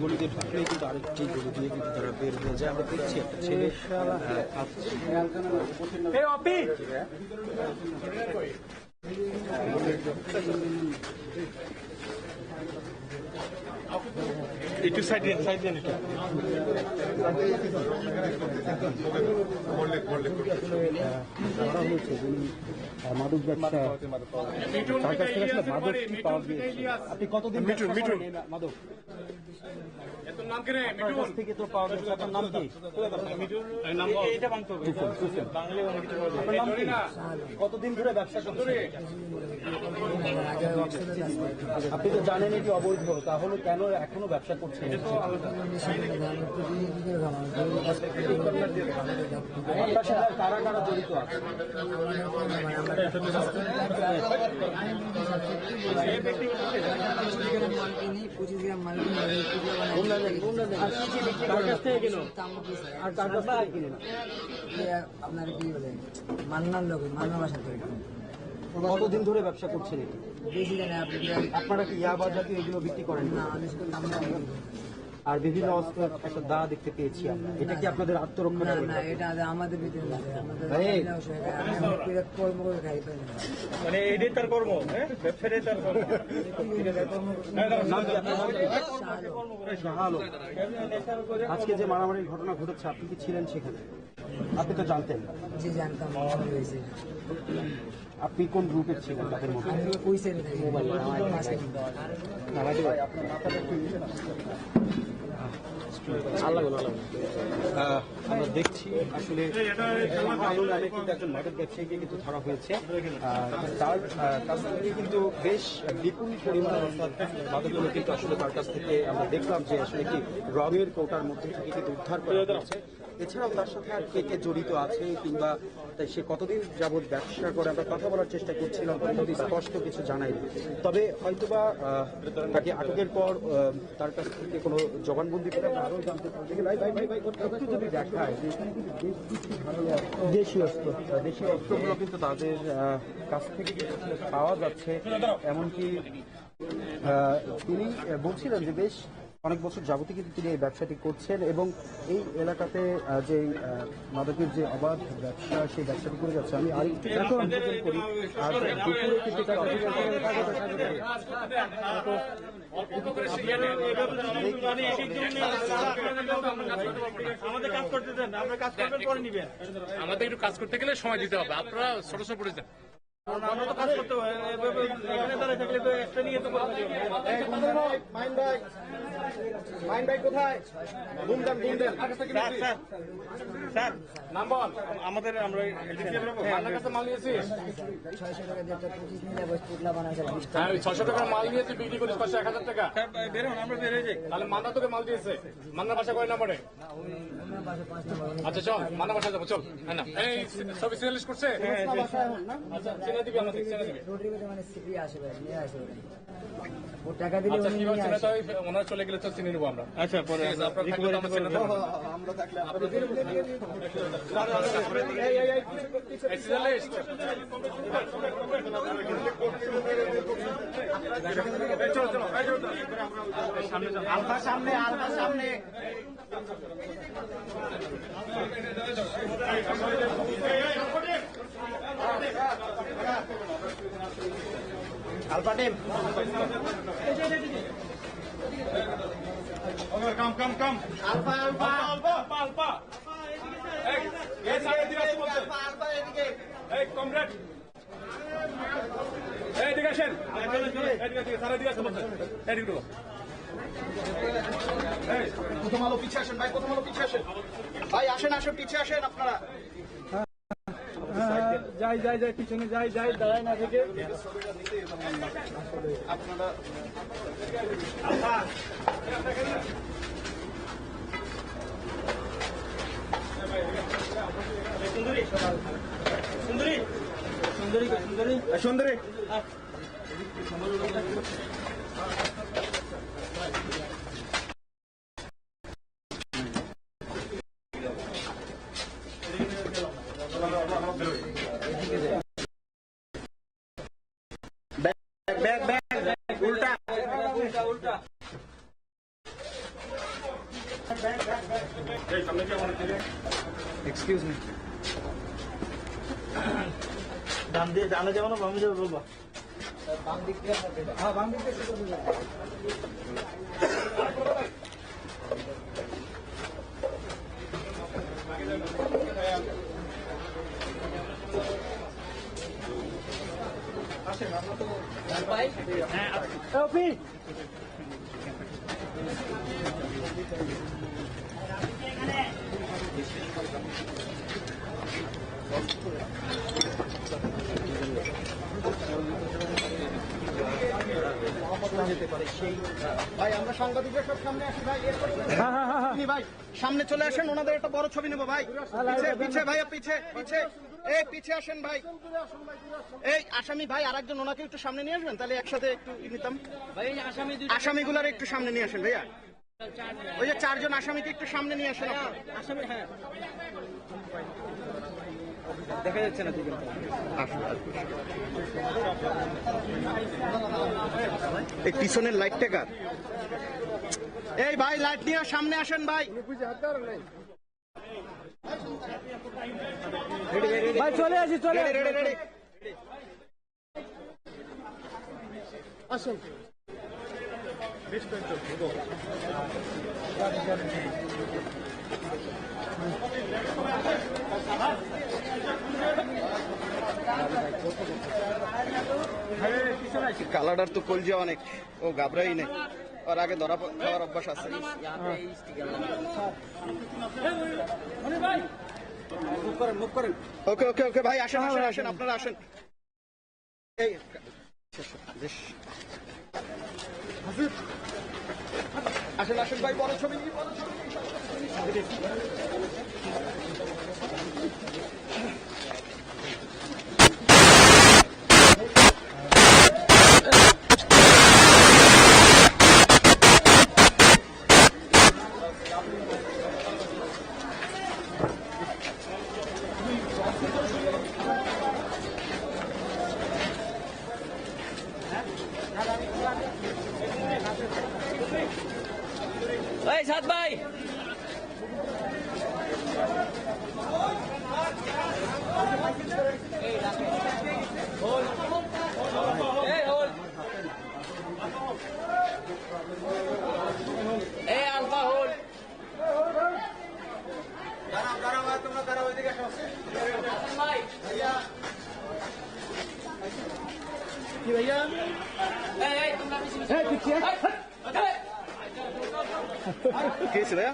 গলিতে ঢুকলে কিন্তু আরেকটি গলি দিয়ে কিন্তু তারা বের হয়ে যায় আমরা দেখছি একটা ছেলে। একটু সাইড দিন সাইড দিন একটু মাদক ব্যবসা তার কাছ থেকে আসলে মাদক কি? পাওয়া গিয়েছে আপনি কতদিন মিঠুন, মিঠুন। মাদক ধরে ব্যবসা আপনি তো জানেন এটি অবৈধ তাহলে কেন এখনও ব্যবসা করছেন? আপনার সাথে কারা কারা জড়িত আছে? পঁচিশ গ্রাম মাল কার আর কার আপনার কি বলে মান্নার লোক মান্নার বাসা থেকে কতদিন ধরে ব্যবসা করছেন? আপনারা কি ইয়াবা জাতীয় এগুলো বিক্রি করেন? না আর বিভিন্ন অস্ত্র একটা দা দেখতে পেয়েছি এটা কি আপনাদের আত্মরক্ষা না না এটা আমাদের মানে এটাই তার কর্ম হ্যাঁ? ব্যবসাটাই তার কর্ম। আজকে যে মারামারির ঘটনা ঘটেছে আপনি কি ছিলেন সেখানে? আপনি তো জানতেন। যে জানতাম আপনি কোন গ্রুপের ছিলেন তাদের মধ্যে? ওই মোবাইল আমার পাশে আহ, আমরা দেখছি আসলে আলু নামে কিন্তু একজন মাদক ব্যবসায়ীকে কিন্তু ধরা হয়েছে। তার কাছ থেকে কিন্তু বেশ বিপুল পরিমাণ অর্থাৎ মাদকগুলো কিন্তু আসলে তার কাছ থেকে আমরা দেখলাম যে আসলে কি রঙের কৌটার মধ্যে থেকে কিন্তু উদ্ধার করা হয়েছে। এছাড়াও তার সাথে আর কে কে জড়িত আছে কিংবা তাই সে কতদিন যাবৎ ব্যবসা করে আমরা কথা বলার চেষ্টা করছিলাম কিন্তু স্পষ্ট কিছু জানাই তবে হয়তোবা তাকে আটকের পর তার কাছ থেকে কোনো জবানবন্দি করে আমরা আরও জানতে একটু যদি দেখায় দেশীয় অস্ত্র। দেশীয় অস্ত্রগুলো কিন্তু তাদের কাছ থেকে পাওয়া যাচ্ছে। এমনকি তিনি বলছিলেন যে বেশ অনেক বছর যাবতীয় কিন্তু তিনি এই ব্যবসাটি করছেন এবং এই এলাকাতে যে মাদকের যে অবাধ ব্যবসা সেই ব্যবসাটি করে যাচ্ছে। আমি আরেকটু করি। আর দুপুরে কিন্তু করে। আমাদের কাজ করতে দেন আমরা কাজ করবেন পরে নিবেন। আমাদের একটু কাজ করতে গেলে সময় দিতে হবে। আপনারা ছোট ছোট পড়ে যান আমরা তো কাজ করতে হবে এখানে দাঁড়িয়ে থাকলে তো একটা নিয়ে তো করতে হবে। স্যার, স্যার, স্যার, নাম বল। আমাদের আমরা হ্যাঁ ওই ছশো মাল নিয়েছে বিক্রি করিস পাঁচশো এক হাজার টাকা। স্যার, আমরা বের যাই। তাহলে মান্না তোকে মাল দিয়েছে। মান্নার বাসা কয় নম্বরে? আচ্ছা চল মান্না বাসা যাব চল হ্যাঁ না। এই সবই সিরিয়ালিশ করছে? আচ্ছা চেনে দিবি আমাদের চেনে দিবি। রোডের মানে সিপি আসে নিয়ে আসে। ও টাকা দিলে আচ্ছা ওনারা চলে গেলে তো চিনে নেব আমরা। আচ্ছা পরে থাকলে আমরা চেনে দেবো এই serialist come come come alpha alpha alpha alpha alpha comrade এদিকে আসুন। প্রথম আলো পিছিয়ে আসেন ভাই প্রথম আলো পিছিয়ে আসেন। ভাই আসেন আসেন পিছিয়ে আসেন আপনারা। যাই যাই যাই পিছনে যাই যাই দাঁড়ায় না থেকে। আপনারা সুন্দরী সুন্দরী। সুন্দরী। সুন্দরী কি আমার দিকে এক্সকিউজ মি ডান দিয়ে ডানে যাব না বামে যাব বলব। হ্যাঁ বাম দিক ভাই আমরা সাংবাদিকরা সব সামনে আসি ভাই ভাই সামনে চলে আসেন ওনাদের একটা বড় ছবি নেব ভাই। পিছে পিছে ভাইয়া পিছে পিছে। এই পিছে আসেন ভাই। এই আসামি ভাই আরেকজন ওনাকে একটু সামনে নিয়ে আসবেন? তাহলে একসাথে একটু নিতাম। আসামিগুলার একটু সামনে নিয়ে আসেন ভাইয়া। ওই যে চারজন আসামিকে একটু সামনে নিয়ে আসেন আসামি হ্যাঁ। দেখা যাচ্ছে না এই পিছনের লাইটটা কার? এই ভাই লাইট নিয়ে সামনে আসেন ভাই। ভাই চলে আসি চলে রেডি রেডি রেডি কালাডার তো কলজা অনেক ও ঘাবড়াই নেই ওর আগে ধরা খাওয়ার অভ্যাস আছে। ওকে ওকে ওকে, ভাই, আসেন আসেন আসেন, আপনারা আসেন। এই। আসেন আসেন, ভাই, বড় ছবি বড় ছবি নিয়ে। এই সাত ভাই এই হোল এই আলফা হোল ভাই কি ভাইয়া। কি হয়েছে ভাইয়া?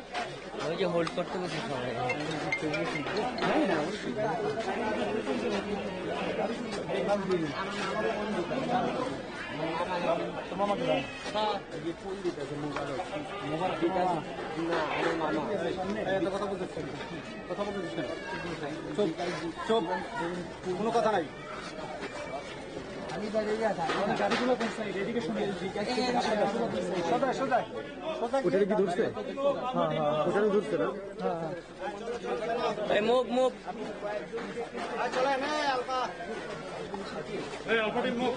ওই যে হোল্ড করতে বসে সবাই। হ্যাঁ কথা বলতেছেন কথা বলতেছেন চুপ চুপ। কোনো কথা নাই। ওটা কি ধরছে? হ্যাঁ হ্যাঁ ওটা ধরছে না? এই মুভ মুভ চলেন এই আলফা এই আলফাটি মুখ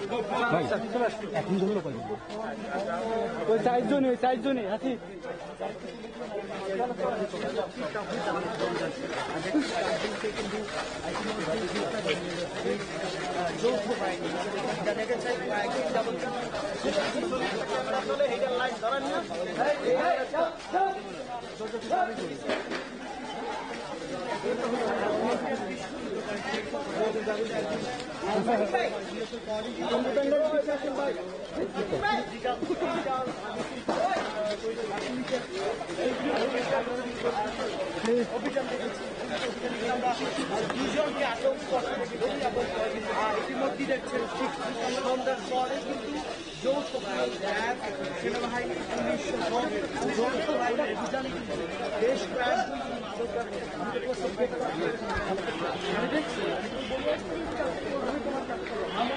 কই ওই চারজনই ওই চারজনই আছি দুজনকে আটক করতে ইতিমধ্যে দেখছেন ঠিক সন্ধ্যার পরে কিন্তু যৌথ বাহিনী সেনাবাহিনী পুলিশ যৌথ আমার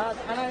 হল ভাই